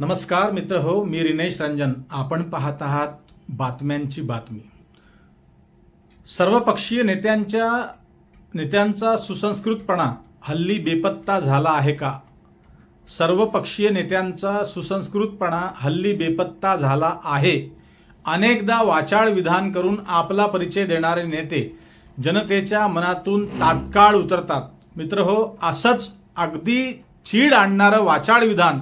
नमस्कार मित्र हो मी रिनेश रंजन. आपण पाहत आहात बातम्यांची बातमी. सर्वपक्षीय नेत्यांच्या नेत्यांचा सुसंस्कृतपणा हल्ली बेपत्ता झाला आहे का? सर्वपक्षीय नेत्यांचा सुसंस्कृतपणा हल्ली बेपत्ता झाला आहे. अनेकदा वाचाळ विधान करून आपला परिचय देणारे नेते जनतेच्या मनातून तात्काळ उतरतात. मित्र हो असंच अगदी चीड आणणारं वाचाळ विधान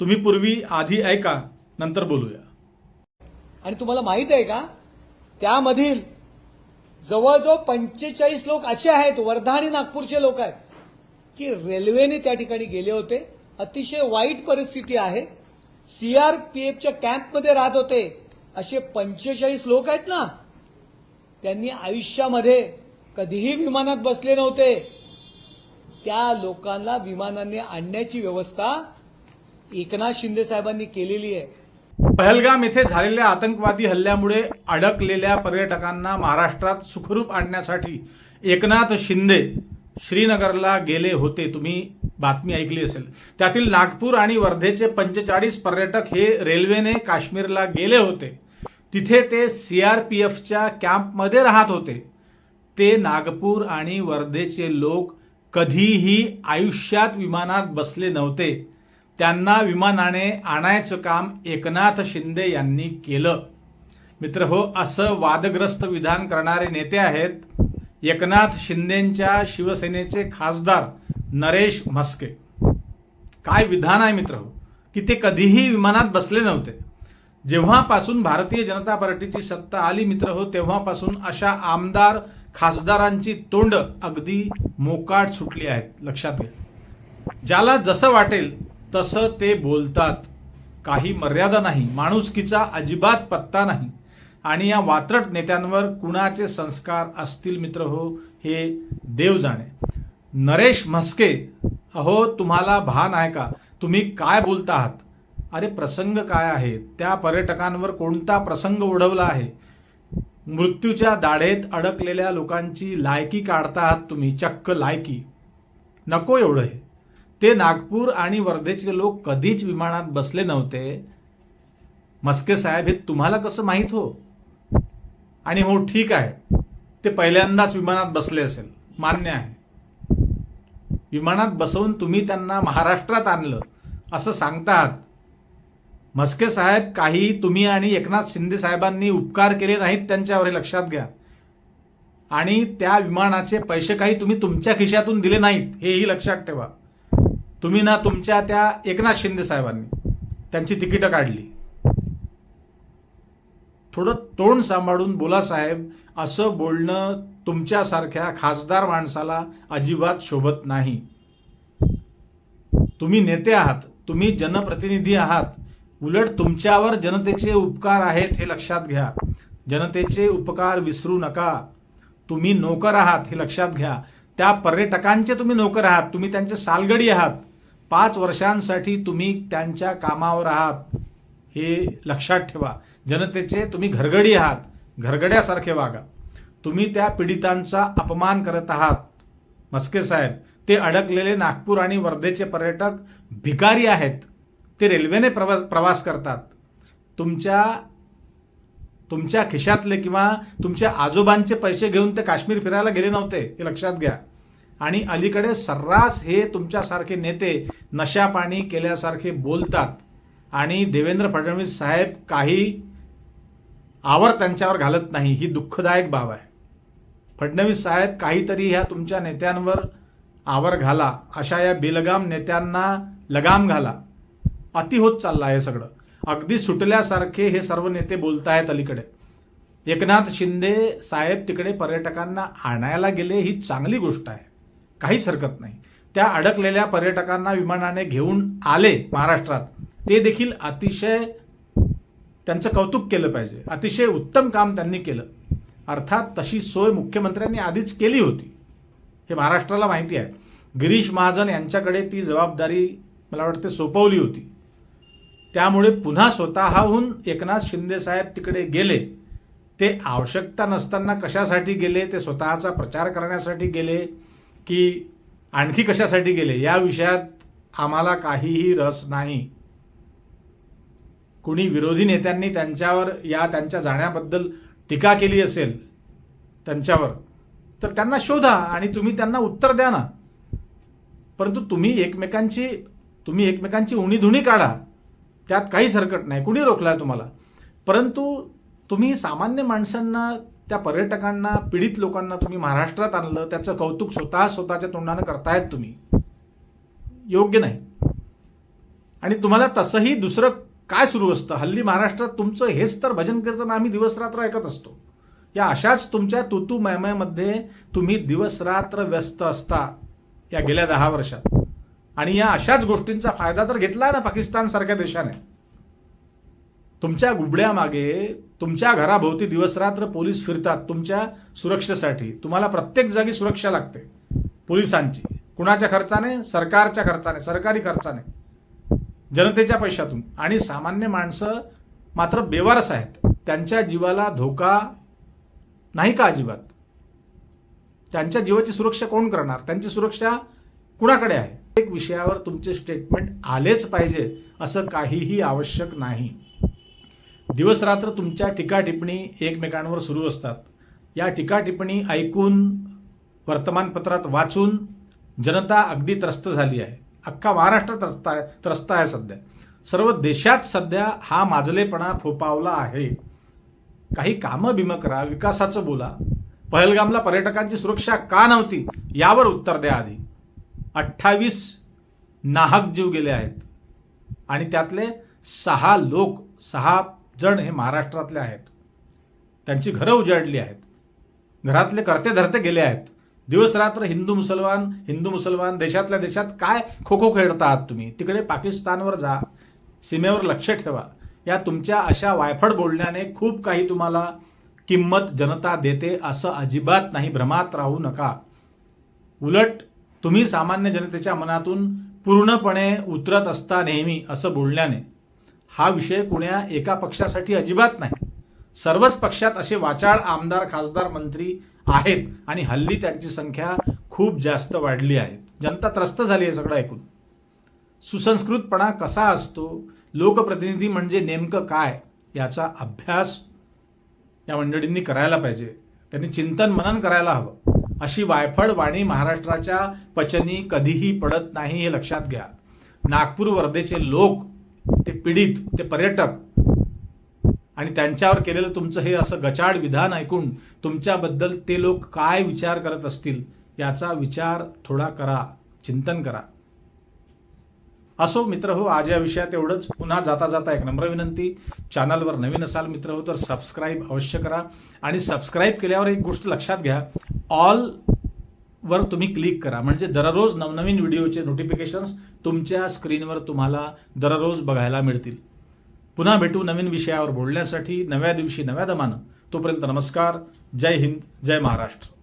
तुम्ही पूर्वी आधी ऐका नंतर बोलूया. आणि तुम्हाला माहीत आहे का? त्यामधील जवळजवळ पंचेचाळीस लोक असे आहेत वर्धा आणि नागपूरचे लोक आहेत की रेल्वेने त्या ठिकाणी गेले होते. अतिशय वाईट परिस्थिती आहे. सीआरपीएफच्या कॅम्पमध्ये राहत होते असे पंचेचाळीस लोक आहेत ना? त्यांनी आयुष्यामध्ये कधीही विमानात बसले नव्हते. त्या लोकांना विमानाने आणण्याची व्यवस्था एकनाथ शिंदे साहेबांनी केलेली आहे. पहलगाम येथे झालेल्या आतंकवादी हल्ल्यामुळे अडकलेल्या पर्यटकांना महाराष्ट्रात सुखरूप आणण्यासाठी एकनाथ शिंदे श्रीनगरला गेले होते. तुम्ही बातमी ऐकली असेल. त्यातील नागपूर आणि वर्धेचे पंचेचाळीस पर्यटक हे रेल्वेने काश्मीरला गेले होते. तिथे ते सी आर पी एफच्या कॅम्पमध्ये राहत होते. ते नागपूर आणि वर्धेचे लोक कधीही आयुष्यात विमानात बसले नव्हते. त्यांना विमानाने आणायचं काम एकनाथ शिंदे यांनी केलं. मित्र हो असं वादग्रस्त विधान करणारे नेते आहेत एकनाथ शिंदेंच्या शिवसेनेचे खासदार नरेश म्हस्के. काय विधान आहे मित्र हो? की ते कधीही विमानात बसले नव्हते. जेव्हापासून भारतीय जनता पार्टीची सत्ता आली मित्र हो तेव्हापासून अशा आमदार खासदारांची तोंड अगदी मोकाट सुटली आहेत. लक्षात घ्या. ज्याला जसं वाटेल तसं ते बोलतात. काही मर्यादा नाही. माणुसकीचा अजिबात पत्ता नाही. आणि या वात्रट नेत्यांवर कुणाचे संस्कार असतील मित्र हो हे देव जाणे. नरेश म्हस्के अहो तुम्हाला भान आहे का? तुम्ही काय बोलता आहात अरे प्रसंग काय आहे? त्या पर्यटकांवर कोणता प्रसंग ओढवला आहे? मृत्यूच्या दाढेत अडकलेल्या लोकांची लायकी काढता आहात तुम्ही चक्क लायकी. नको एवढं हे. ते नागपूर आणि वर्धेचे लोक कधीच विमानात बसले नव्हते. मस्के साहेब हे तुम्हाला कसं माहीत हो? आणि हो ठीक आहे. ते पहिल्यांदाच विमानात बसले असेल. मान्य आहे. विमानात बसवून तुम्ही त्यांना महाराष्ट्रात आणलं असं सांगतात. मस्के साहेब काही तुम्ही आणि एकनाथ शिंदे साहेबांनी उपकार केले नाहीत त्यांच्यावर हे लक्षात घ्या. आणि त्या विमानाचे पैसे काही तुम्ही तुमच्या खिशातून दिले नाहीत हेही लक्षात ठेवा. तुम्ही ना तुमच्या त्या एकनाथ शिंदे साहेबांनी त्यांची तिकीटं काढली. थोडं तोंड सांभाळून बोला साहेब असं बोलणं तुमच्यासारख्या खासदार माणसाला अजिबात शोभत नाही. तुम्ही नेते आहात तुम्ही जनप्रतिनिधी आहात उलट तुमच्यावर जनतेचे उपकार आहेत हे लक्षात घ्या. जनतेचे उपकार विसरू नका. तुम्ही नोकर आहात हे लक्षात घ्या. त्या पर्यटकांचे तुम्ही नोकर आहात तुम्ही त्यांचे सालगडी आहात. पाच वर्षांसाठी तुम्ही त्यांच्या कामावर आहात हे लक्षात ठेवा. जनतेचे तुम्ही घरगडी आहात घरगड्यासारखे वागा. तुम्ही त्या पीडितांचा अपमान करत आहात. मस्के साहेब ते अडकलेले नागपूर आणि वर्धेचे पर्यटक भिकारी आहेत. ते रेल्वेने प्रवा प्रवास करतात. तुमच्या तुमच्या खिशातले किंवा तुमच्या आजोबांचे पैसे घेऊन ते काश्मीर फिरायला गेले नव्हते हे लक्षात घ्या. आणि अलीकडे सर्रास हे तुमच्यासारखे नेते नशापाणी केल्यासारखे बोलतात. आणि देवेंद्र फडणवीस साहेब काही आवर त्यांच्यावर घालत नाही. ही दुःखदायक बाब आहे. फडणवीस साहेब काहीतरी ह्या तुमच्या नेत्यांवर आवर घाला. अशा या बेलगाम नेत्यांना लगाम घाला. अति होत चाललं आहे सगळं. अगदी सुटल्यासारखे हे सर्व नेते बोलत आहेत अलीकडे. एकनाथ शिंदे साहेब तिकडे पर्यटकांना आणायला गेले ही चांगली गोष्ट आहे. काहीच हरकत नाही. त्या अडकलेल्या पर्यटकांना विमानाने घेऊन आले महाराष्ट्रात. ते देखील अतिशय त्यांचं कौतुक केलं पाहिजे. अतिशय उत्तम काम त्यांनी केलं. अर्थात तशी सोय मुख्यमंत्र्यांनी आधीच केली होती. हे महाराष्ट्राला माहिती आहे. गिरीश महाजन यांच्याकडे ती जबाबदारी मला वाटते सोपवली होती. त्यामुळे पुन्हा स्वतःहून एकनाथ शिंदे साहेब तिकडे गेले. ते आवश्यकता नसताना कशासाठी गेले? ते स्वतःचा प्रचार करण्यासाठी गेले. की आणखी कशासाठी गेले? या विषयात आम्हाला काहीही रस नाही. कुणी विरोधी नेत्यांनी त्यांच्यावर या त्यांच्या जाण्याबद्दल टीका केली असेल त्यांच्यावर तर त्यांना शोधा आणि तुम्ही त्यांना उत्तर द्या ना. परंतु तुम्ही एकमेकांची तुम्ही एकमेकांची उणीधुणी काढा. त्यात काहीच हरकत नाही. कुणी रोखलाय तुम्हाला? परंतु तुम्ही सामान्य माणसांना त्या पर्यटकांना पीडित लोकांना तुम्ही महाराष्ट्रात आणलं त्याचं कौतुक स्वतः स्वतःच्या तोंडानं करतायत तुम्ही. योग्य नाही. आणि तुम्हाला तसंही दुसरं काय सुरू असतं? हल्ली महाराष्ट्रात तुमचं हेच तर भजन कीर्तन आम्ही दिवसरात्र ऐकत असतो. या अशाच तुमच्या तुतू मयमयमध्ये तुम्ही दिवसरात्र व्यस्त असता या गेल्या दहा वर्षात. आणि या अशाच गोष्टींचा फायदा तर घेतला ना पाकिस्तानसारख्या देशाने. तुमच्या गुबड्यामागे तुमच्या घराभोवती दिवसरात्र पोलीस फिरतात तुमच्या सुरक्षेसाठी. तुम्हाला प्रत्येक जागी सुरक्षा लागते. पोलिसांची. कुणाच्या खर्चाने? सरकारच्या खर्चाने सरकारी खर्चाने. जनतेच्या पैशातून. आणि सामान्य माणसं मात्र बेवारस आहेत. त्यांच्या जीवाला धोका नाही का अजिबात? त्यांच्या जीवाची सुरक्षा कोण करणार? त्यांची सुरक्षा कुणाकडे आहे? एक विषयावर तुमचे स्टेटमेंट आलेच पाहिजे असं काहीही आवश्यक नाही. दिवसरात्र तुमच्या टीका टिप्पणी एकमेकांवर सुरू असतात. या टीका टिप्पणी ऐकून वर्तमानपत्रात वाचून जनता अगदी त्रस्त झाली आहे. अख्खा महाराष्ट्र त्रस्त आहे त्रस्त आहे सध्या. सर्व देशात सध्या हा माजलेपणा फोपावला आहे. काही कामं बिमं करा विकासाचं बोला. पहलगामला पर्यटकांची सुरक्षा का नव्हती यावर उत्तर द्या आधी. अठ्ठावीस नाहक जीव गेले आहेत. आणि त्यातले सहा लोक सहा जण हे महाराष्ट्रातले आहेत. त्यांची घरं उजाडली आहेत. घरातले करते धरते गेले आहेत. दिवस रात्र हिंदू मुसलमान हिंदू मुसलमान देशातल्या देशात काय खो खो खेळता आहात तुम्ही? तिकडे पाकिस्तानवर जा. सीमेवर लक्ष ठेवा. या तुमच्या अशा वायफळ बोलण्याने खूप काही तुम्हाला किंमत जनता देते असं अजिबात नाही. भ्रमात राहू नका. उलट तुम्ही सामान्य जनतेच्या मनातून पूर्णपणे उतरत असता नेहमी असं बोलण्याने. हा विषय कुण्या एका पक्षासाठी अजिबात नाही. सर्वच पक्षात असे वाचाळ आमदार खासदार मंत्री आहेत आणि हल्ली त्यांची संख्या खूप जास्त वाढली आहे. जनता त्रस्त झाली आहे सगळं ऐकून. सुसंस्कृतपणा कसा असतो? लोकप्रतिनिधी म्हणजे नेमकं काय? याचा अभ्यास या मंडळींनी करायला पाहिजे. त्यांनी चिंतन मनन करायला हवं. अशी वायफळ वाणी महाराष्ट्राच्या पचनी कधीही पडत नाही हे लक्षात घ्या. नागपूर वर्धेचे लोक ते पीडित ते पर्यटक. आणि त्यांच्यावर केलेलं तुमचं हे असं गचाड विधान ऐकून तुमच्याबद्दल ते लोक काय विचार करत असतील याचा विचार थोडा करा चिंतन करा. असो मित्र हो आज या विषयात एवढंच. पुन्हा जाता जाता एक नम्र विनंती. चॅनलवर नवीन असाल मित्र हो तर सबस्क्राईब अवश्य करा. आणि सबस्क्राईब केल्यावर एक गोष्ट लक्षात घ्या. ऑल वर तुम्ही क्लिक करा. म्हणजे दररोज नवनवीन व्हिडिओचे नोटिफिकेशन्स तुमच्या स्क्रीनवर तुम्हाला दररोज बघायला मिळतील. पुन्हा भेटू नवीन विषयावर बोलण्यासाठी नव्या दिवशी नव्या दमानं. तोपर्यंत नमस्कार. जय हिंद. जय महाराष्ट्र.